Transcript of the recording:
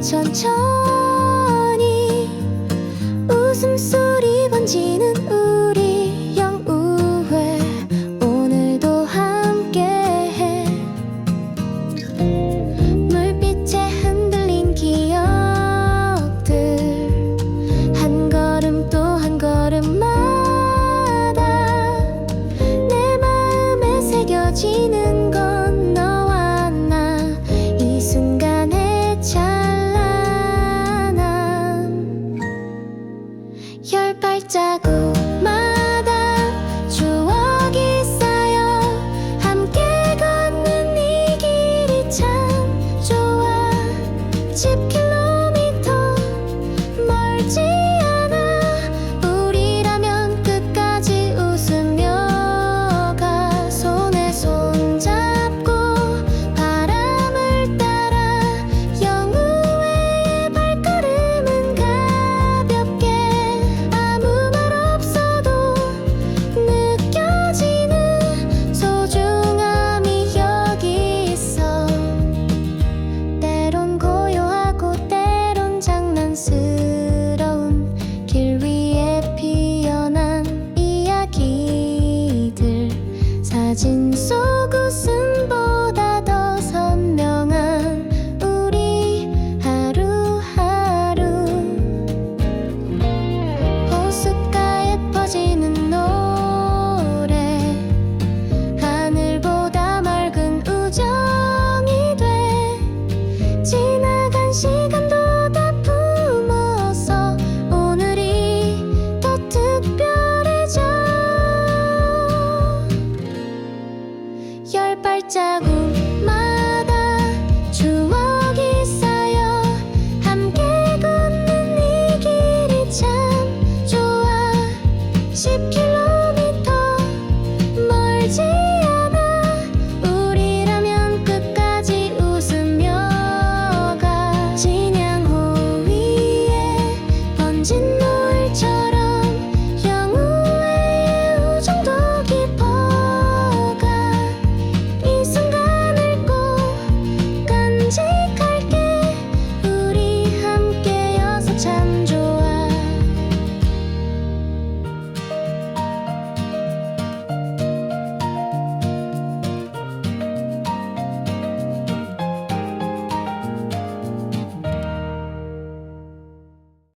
천천히 웃음소리 번지는 우리 영우회 오늘도 함께해. 물빛에 흔들린 기억들 한 걸음 또 한 걸음마다 내 마음에 새겨지는 열 발자국. 별발자국.